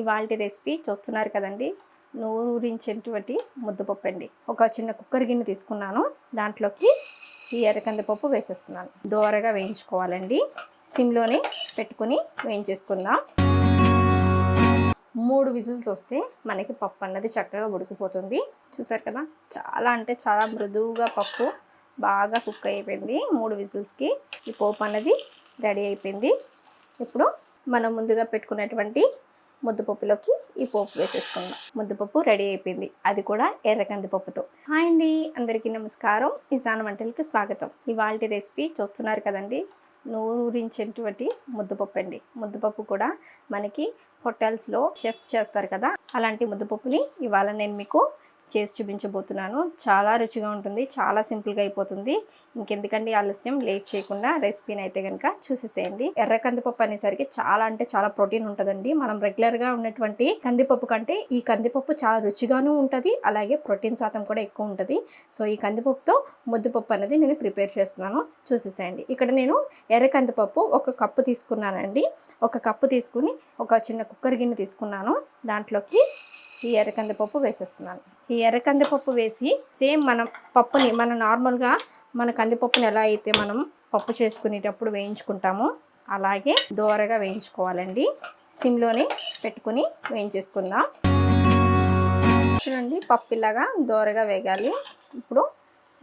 ఇవాళ రెసిపీ చూస్తున్నారు కదండి. నూరించేటువంటి ముద్దపప్పు అండి ఒక చిన్న కుక్కర్ గిన్నె తీసుకున్నాను. దాంట్లోకి ఈ ఎర్రకందిపప్పు వేసేస్తున్నాను. దోరగా వేయించుకోవాలండి. సిమ్లోనే పెట్టుకుని వేయించేసుకుందాం. మూడు విజిల్స్ వస్తే మనకి పప్పు అన్నది చక్కగా ఉడికిపోతుంది. చూసారు కదా? చాలా అంటే చాలా మృదువుగా పప్పు బాగా కుక్ అయిపోయింది. మూడు విజిల్స్కి ఈ పోపు అన్నది రెడీ అయిపోయింది. ఇప్పుడు మనం ముందుగా పెట్టుకున్నటువంటి ముద్దపప్పులోకి ఈ పోపు వేసేసుకుందాం. ముద్దపప్పు రెడీ అయిపోయింది. అది కూడా ఎర్ర కందిపప్పుతో. హాయ్ అండి. అందరికీ నమస్కారం. ఇజాన్ వంటలకి స్వాగతం. ఇవాళ రెసిపీ చూస్తున్నారు కదండి. నూరించేటువంటి ముద్దపప్పు అండి. ముద్దపప్పు కూడా మనకి హోటల్స్లో షెఫ్స్ చేస్తారు కదా. అలాంటి ముద్దపప్పుని ఇవాళ నేను మీకు చేసి చూపించబోతున్నాను. చాలా రుచిగా ఉంటుంది చాలా సింపుల్గా అయిపోతుంది. ఇంకెందుకండి ఆలస్యం లేట్ చేయకుండా రెసిపీని అయితే కనుక చూసేసేయండి. ఎర్ర కందిపప్పు అనేసరికి చాలా అంటే చాలా ప్రోటీన్ ఉంటుందండి. మనం రెగ్యులర్గా ఉన్నటువంటి కందిపప్పు కంటే ఈ కందిపప్పు చాలా రుచిగాను ఉంటుంది అలాగే ప్రోటీన్ శాతం కూడా ఎక్కువ ఉంటుంది. సో ఈ కందిపప్పుతో ముద్దపప్పు అనేది నేను ప్రిపేర్ చేస్తున్నాను. చూసేసేయండి. ఇక్కడ నేను ఎర్ర కందిపప్పు ఒక కప్పు తీసుకున్నానండి. ఒక కప్పు తీసుకుని ఒక చిన్న కుక్కర్ గిన్నె తీసుకున్నాను. దాంట్లోకి ఈ ఎర్రకందిపప్పు వేసేస్తున్నాను. ఈ ఎర్రకందిపప్పు వేసి సేమ్ మనం పప్పుని మనం నార్మల్గా మన కందిపప్పుని ఎలా అయితే మనం పప్పు చేసుకునేటప్పుడు వేయించుకుంటామో అలాగే దోరగా వేయించుకోవాలండి. సిమ్లోనే పెట్టుకుని వేయించేసుకుందాం. చూడండి పప్పు ఇలాగా దోరగా వేగాలి. ఇప్పుడు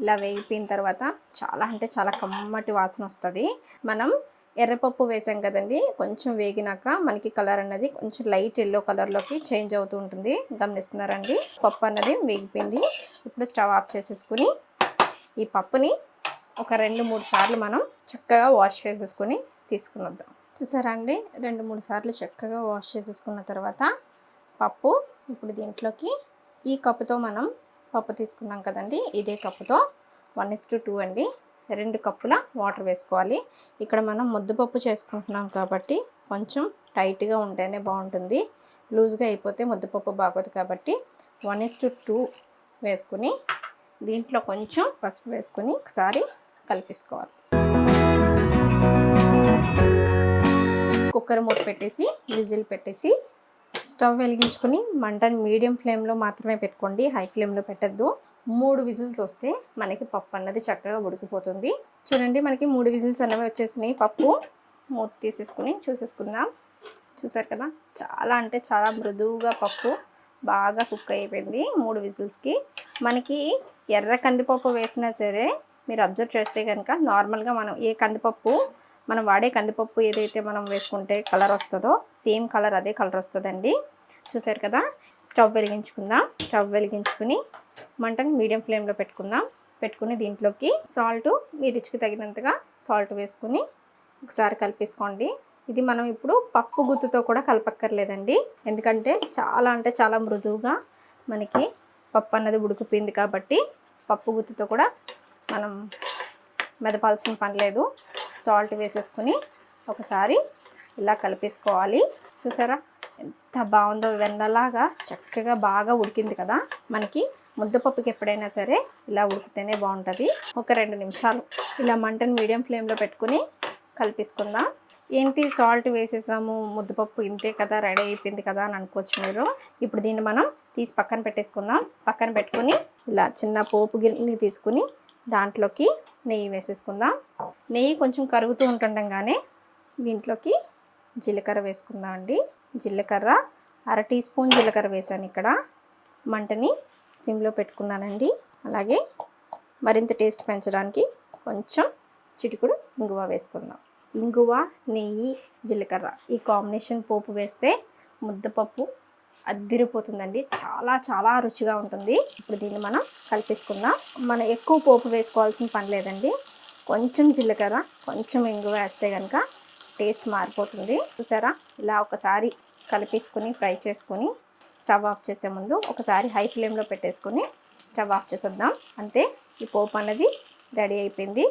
ఇలా వేగిపోయిన తర్వాత చాలా అంటే చాలా కమ్మటి వాసన వస్తుంది. మనం ఎర్రపప్పు వేసాం కదండి. కొంచెం వేగినాక మనకి కలర్ అన్నది కొంచెం లైట్ ఎల్లో కలర్లోకి చేంజ్ అవుతూ ఉంటుంది. గమనిస్తున్నారండి. పప్పు అన్నది వేగిపోయింది. ఇప్పుడు స్టవ్ ఆఫ్ చేసేసుకుని ఈ పప్పుని ఒక రెండు మూడు సార్లు మనం చక్కగా వాష్ చేసేసుకుని తీసుకుని వద్దాం చూసారా అండి? రెండు మూడు సార్లు చక్కగా వాష్ చేసేసుకున్న తర్వాత పప్పు ఇప్పుడు దీంట్లోకి ఈ కప్పుతో మనం పప్పు తీసుకున్నాం కదండి. ఇదే కప్పుతో వన్ ఇస్ టు టూ అండి. రెండు కప్పుల వాటర్ వేసుకోవాలి. ఇక్కడ మనం ముద్దపప్పు చేసుకుంటున్నాం కాబట్టి కొంచెం టైట్గా ఉంటేనే బాగుంటుంది. లూజ్గా అయిపోతే ముద్దపప్పు బాగోదు కాబట్టి వన్ ఇస్ టు టూ వేసుకుని దీంట్లో కొంచెం పసుపు వేసుకుని ఒకసారి కలిపేసుకోవాలి. కుక్కర్ మూత పెట్టేసి విజిల్ పెట్టేసి స్టవ్ వెలిగించుకొని మంటని మీడియం ఫ్లేమ్లో మాత్రమే పెట్టుకోండి. హై ఫ్లేమ్లో పెట్టద్దు. మూడు విజిల్స్ వస్తే మనకి పప్పు అన్నది చక్కగా ఉడికిపోతుంది. చూడండి మనకి మూడు విజిల్స్ అన్నవి వచ్చేసినాయి. పప్పు మూత తీసేసుకుని చూసేసుకుందాం. చూసారు కదా? చాలా అంటే చాలా మృదువుగా పప్పు బాగా కుక్ అయిపోయింది మూడు విజిల్స్కి. మనకి ఎర్ర కందిపప్పు వేసినా సరే మీరు అబ్జర్వ్ చేస్తే కనుక నార్మల్గా మనం ఏ కందిపప్పు మనం వాడే కందిపప్పు ఏదైతే మనం వేసుకుంటే కలర్ వస్తుందో సేమ్ కలర్ అదే కలర్ వస్తుందండి. చూసారు కదా? స్టవ్ వెలిగించుకుందాం. స్టవ్ వెలిగించుకుని మంటని మీడియం ఫ్లేమ్లో పెట్టుకుందాం. పెట్టుకుని దీంట్లోకి సాల్ట్ మీ రుచికి తగినంతగా సాల్ట్ వేసుకుని ఒకసారి కలిపేసుకోండి. ఇది మనం ఇప్పుడు పప్పు గుత్తుతో కూడా కలపక్కర్లేదండి. ఎందుకంటే చాలా అంటే చాలా మృదువుగా మనకి పప్పు అన్నది ఉడికిపోయింది కాబట్టి పప్పు గుత్తుతో కూడా మనం మెదపాల్సిన పని లేదు. సాల్ట్ వేసేసుకుని ఒకసారి ఇలా కలిపేసుకోవాలి. చూసారా? ఎంత బాగుందో వెన్నలాగా చక్కగా బాగా ఉడికింది కదా. మనకి ముద్దపప్పుకి ఎప్పుడైనా సరే ఇలా ఉడికితేనే బాగుంటుంది. ఒక రెండు నిమిషాలు ఇలా మంటను మీడియం ఫ్లేమ్లో పెట్టుకుని కలిపేసుకుందాం. ఏంటి సాల్ట్ వేసేసాము ముద్దపప్పు ఇంతే కదా రెడీ అయిపోయింది కదా అని అనుకోవచ్చు మీరు. ఇప్పుడు దీన్ని మనం తీసి పక్కన పెట్టేసుకుందాం. పక్కన పెట్టుకుని ఇలా చిన్న పోపు గిన్నె తీసుకుని దాంట్లోకి నెయ్యి వేసేసుకుందాం. నెయ్యి కొంచెం కరుగుతూ ఉంటుండగానే దీంట్లోకి జీలకర్ర వేసుకుందాం అండి జీలకర్ర అర టీ స్పూన్ జీలకర్ర వేసాను ఇక్కడ. మంటని సిమ్లో పెట్టుకున్నానండి. అలాగే మరింత టేస్ట్ పెంచడానికి కొంచెం చిటికుడు ఇంగువ వేసుకుందాం. ఇంగువ నెయ్యి జీలకర్ర ఈ కాంబినేషన్ పోపు వేస్తే ముద్దపప్పు అద్దిరిపోతుందండి. చాలా చాలా రుచిగా ఉంటుంది. ఇప్పుడు దీన్ని మనం కలిపేసుకుందాం. మనం ఎక్కువ పోపు వేసుకోవాల్సిన పని లేదండి. కొంచెం జీలకర్ర కొంచెం ఇంగువ వేస్తే కనుక టేస్ట్ మారిపోతుంది. చూసారా? ఇలా ఒకసారి కలిపేసుకుని ఫ్రై చేసుకొని స్టవ్ ఆఫ్ చేసే ముందు ఒకసారి హై ఫ్లేమ్లో పెట్టేసుకొని స్టవ్ ఆఫ్ చేసేద్దాం. అంతే ఈ పోపు అన్నది రెడీ అయిపోయింది.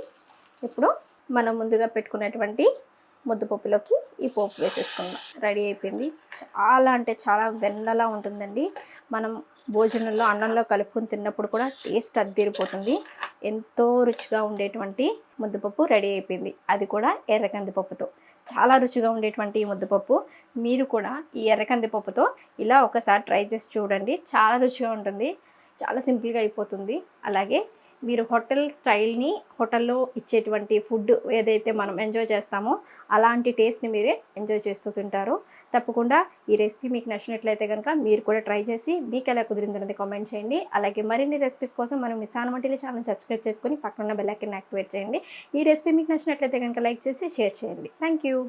ఇప్పుడు మనం ముందుగా పెట్టుకున్నటువంటి ముద్దపప్పులోకి ఈ పోపు వేసేసుకుందాం. రెడీ అయిపోయింది. చాలా అంటే చాలా వెన్నలా ఉంటుందండి. మనం భోజనంలో అన్నంలో కలుపుకొని తిన్నప్పుడు కూడా టేస్ట్ అద్దీరిపోతుంది. ఎంతో రుచిగా ఉండేటువంటి ముద్దపప్పు రెడీ అయిపోయింది. అది కూడా ఎర్ర కందిపప్పుతో చాలా రుచిగా ఉండేటువంటి ఈ ముద్దపప్పు. మీరు కూడా ఈ ఎర్ర కందిపప్పుతో ఇలా ఒకసారి ట్రై చేసి చూడండి. చాలా రుచిగా ఉంటుంది. చాలా సింపుల్గా అయిపోతుంది. అలాగే మీరు హోటల్ స్టైల్ని హోటల్లో ఇచ్చేటువంటి ఫుడ్ ఏదైతే మనం ఎంజాయ్ చేస్తామో అలాంటి టేస్ట్ని మీరే ఎంజాయ్ చేస్తూ తింటారు. తప్పకుండా ఈ రెసిపీ మీకు నచ్చినట్లయితే కనుక మీరు కూడా ట్రై చేసి మీకు ఎలా కుదిరిందనేది కామెంట్ చేయండి. అలాగే మరిన్ని రెసిపీస్ కోసం మనం మిసాన్ వంటిని ఛానల్ సబ్స్క్రైబ్ చేసుకొని పక్కన బెల్లైకన్ యాక్టివేట్ చేయండి. ఈ రెసిపీ మీకు నచ్చినట్లయితే కనుక లైక్ చేసి షేర్ చేయండి. Thank you